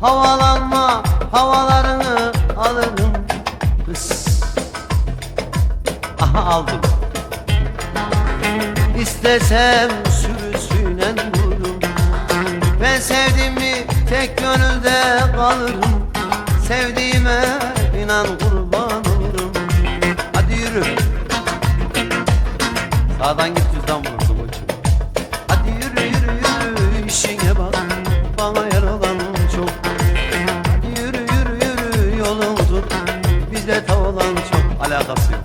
Havalanma havalarını alırım Hıs. Aha aldım İstesem sürüsüyle vururum Ben sevdim mi tek gönülde kalırım. Sevdiğime inan kurban olurum. Hadi yürü. Sağdan git düzden vurursun koçum Hadi yürü yürü yürü işine bak. Bana yer olan çok. Hadi yürü yürü yürü yolunu tut Bizde tav olan çok. Alakası yok.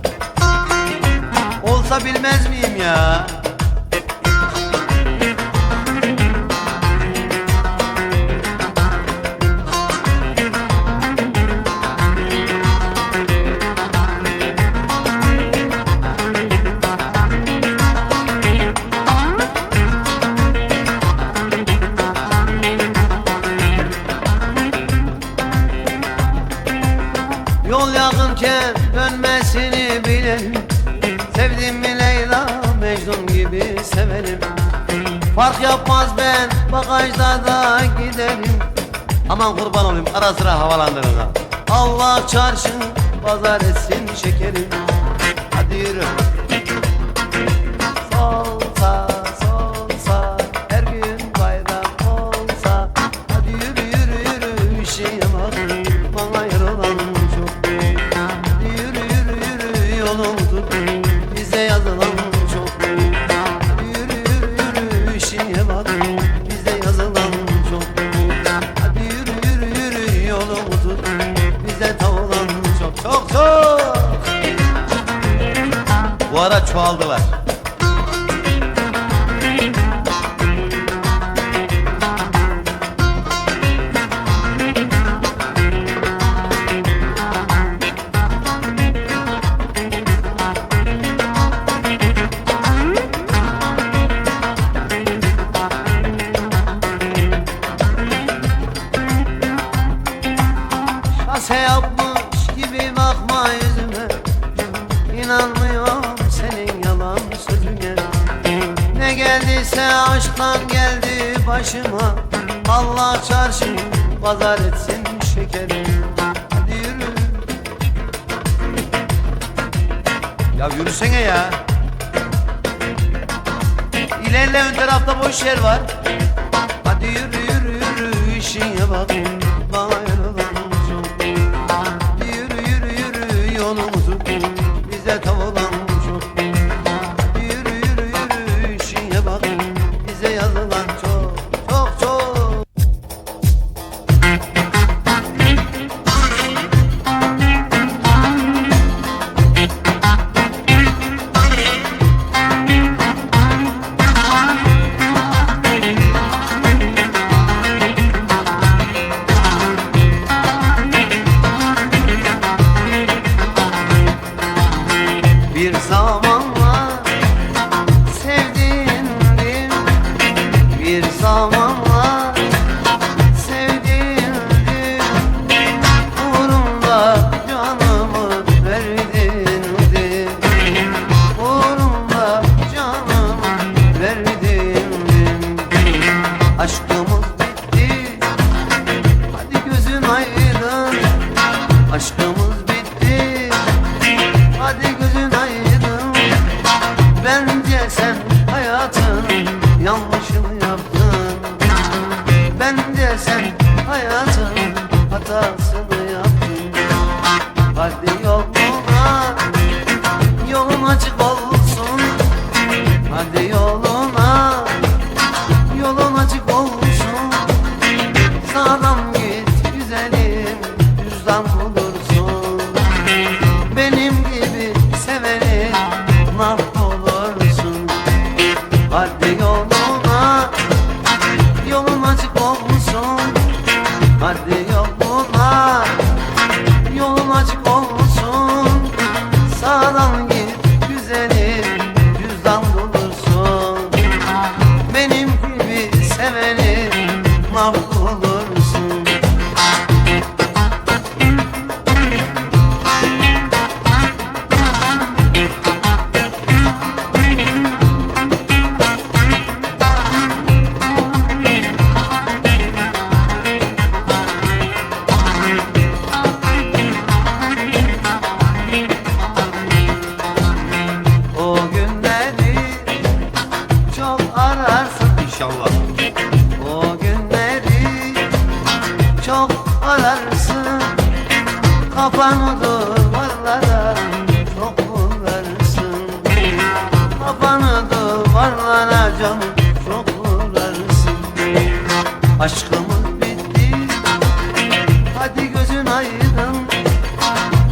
Olsa bilmez miyim ya Yakınken dönmesini bilelim Sevdim mi Leyla? Mecnun gibi severim. Fark yapmaz ben bagajda da giderim. Aman kurban olayım ara sıra havalandırın ha. Allah çarşın pazar etsin şekerim. Hadi yürü çok çok. Bu ara çoğaldılar. Kase İnanmıyorum senin yalan sözüne. Ne geldiyse aşktan geldi başıma. Allah çarşı pazar etsin şekerim. Hadi yürü. Ya yürüsene ya. İlerle ön tarafta boş yer var. Hadi yürü yürü yürü işine bak. Bana Bir zamanlar sevdiğimdim Bir zamanlar sevdiğimdim Uğrunda canımı verdindim Uğrunda canımı verdindim Aşkımız bitti Hadi gözün aydın. Aşkımız hatasını yaptın Hadi yoluna Yolun açık olsun. Hadi yoluna Yolun açık olsun. Sağdan git güzelim Düzden bulursun. Benim gibi seveni mahvolursun. Hadi yoluna Yolun açık olsun. Hadi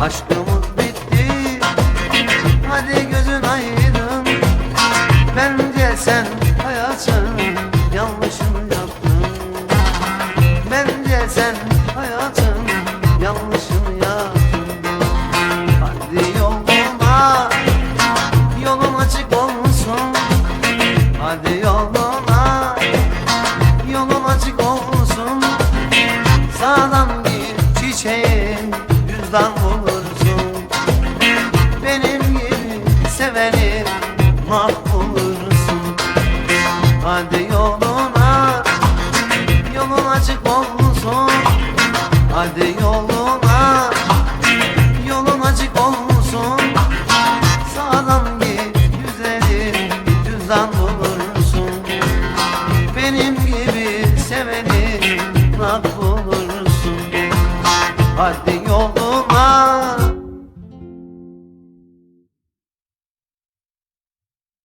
Aşkımız bitti. Hadi gözün aydın. Bence sen hayatın yanlışını yaptın. Bence sen hayatın yanlışını yaptın. Hadi yoluna Yolun açık olsun. Hadi yoluna Yolun açık olsun. Sağdan bir çiçeğin Yüzden hadi yol.